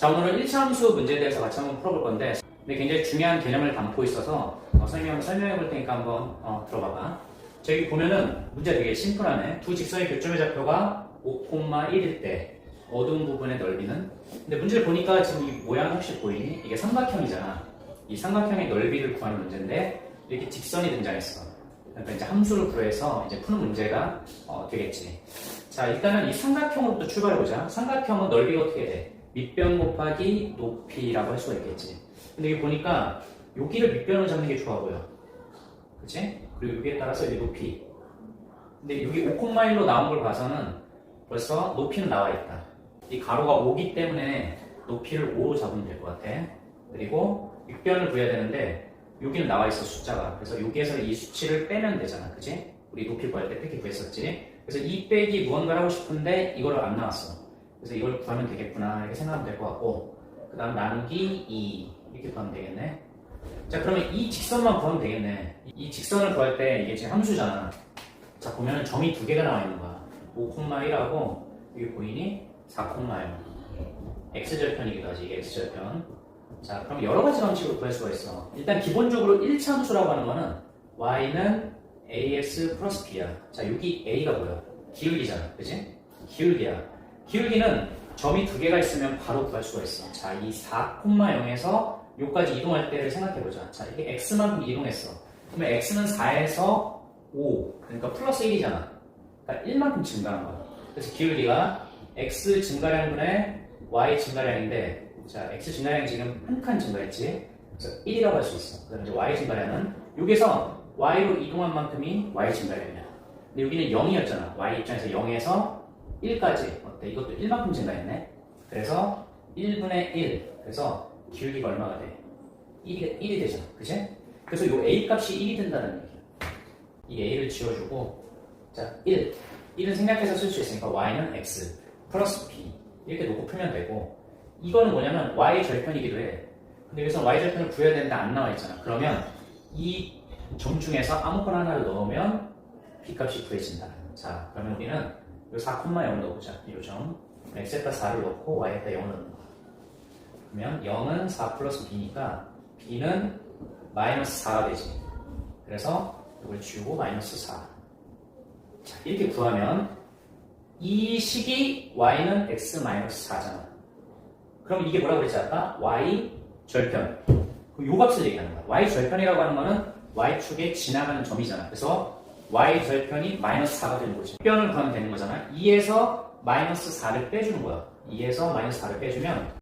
자, 오늘은 1차 함수 문제에 대해서 같이 한번 풀어볼 건데, 근데 굉장히 중요한 개념을 담고 있어서 어, 한번 설명해 볼 테니까 한번 어, 들어봐봐. 저기 보면은 문제 되게 심플하네. 두 직선의 교점의 좌표가 5,1일 때 어두운 부분의 넓이는 근데 문제를 보니까 지금 이 모양 혹시 보이니? 이게 삼각형이잖아. 이 삼각형의 넓이를 구하는 문제인데 이렇게 직선이 등장했어. 그러니까 이제 함수를 구해서 이제 푸는 문제가 어, 되겠지. 자, 일단은 이 삼각형으로부터 출발해보자. 삼각형은 넓이가 어떻게 돼? 밑변 곱하기 높이라고 할 수가 있겠지. 근데 여기 보니까 여기를 밑변으로 잡는 게 좋아 보여. 그치? 그리고 여기에 따라서 이제 높이. 근데 여기 5,1로 나온 걸 봐서는 벌써 높이는 나와 있다. 이 가로가 5기 때문에 높이를 5로 잡으면 될 것 같아. 그리고 밑변을 구해야 되는데 여기는 나와 있어 숫자가. 그래서 여기에서 이 수치를 빼면 되잖아. 그치? 우리 높이 구할 때 그렇게 구했었지. 그래서 이 빼기 무언가를 하고 싶은데 이거를 안 나왔어. 그래서 이걸 구하면 되겠구나 이렇게 생각하면 될 것 같고 그 다음 나누기 2 이렇게 구하면 되겠네. 자 그러면 이 직선만 구하면 되겠네. 이- 이 직선을 구할 때 이게 지금 함수잖아. 자 보면은 점이 두 개가 나와 있는 거야. 5,1하고 여기 보이니? 4,1 x절편이기도 하지 x절편 자 그럼 여러 가지 방식으로 구할 수가 있어 일단 기본적으로 1차 함수라고 하는 거는 y는 ax 플러스 b야 자 여기 a가 뭐야? 기울기잖아 그지? 기울기야 기울기는 점이 두 개가 있으면 바로 구할 수가 있어. 자 이 4,0에서 여기까지 이동할 때를 생각해보자. 자 이게 x만큼 이동했어. 그러면 x는 4에서 5 그러니까 플러스 1이잖아. 그러니까 1만큼 증가한 거야. 그래서 기울기가 x 증가량분의 y 증가량인데 자 x 증가량이 지금 한 칸 증가했지? 그래서 1이라고 할 수 있어. 그다음에 이제 y 증가량은 여기서 y로 이동한 만큼이 y 증가량이야. 근데 여기는 0이었잖아. y 입장에서 0에서 1까지 어때 이것도 1만큼 증가했네 그래서 1분의 1 그래서 기울기가 얼마가 돼? 1이, 1이 되잖아 그치? 그래서 이 a 값이 1이 된다는 얘기야 이 a를 지워주고 자 1. 1은 생략해서 쓸 수 있으니까 y는 x 플러스 b 이렇게 놓고 풀면 되고 이거는 뭐냐면 y 절편이기도 해. 근데 여기서 y 절편을 구해야 되는데 안 나와 있잖아. 그러면 이 점 중에서 아무거나 하나를 넣으면 b 값이 구해진다. 자, 그러면 우리는 이 4,0 넣어보자. 이 점. x에다 4를 넣고 y에다 0을 넣는 거야. 그러면 0은 4 플러스 b니까 b는 마이너스 4가 되지. 그래서 이걸 지우고 마이너스 4. 자, 이렇게 구하면 이 식이 y는 x-4잖아. 그럼 이게 뭐라고 그랬지 아까? y 절편. 그 요 값을 얘기하는 거야. y 절편이라고 하는 거는 y축에 지나가는 점이잖아. 그래서 y 절편이 마이너스 4가 되는 거지. 변을 구하면 되는 거잖아. 2에서 마이너스 4를 빼주는 거야. 2에서 마이너스 4를 빼주면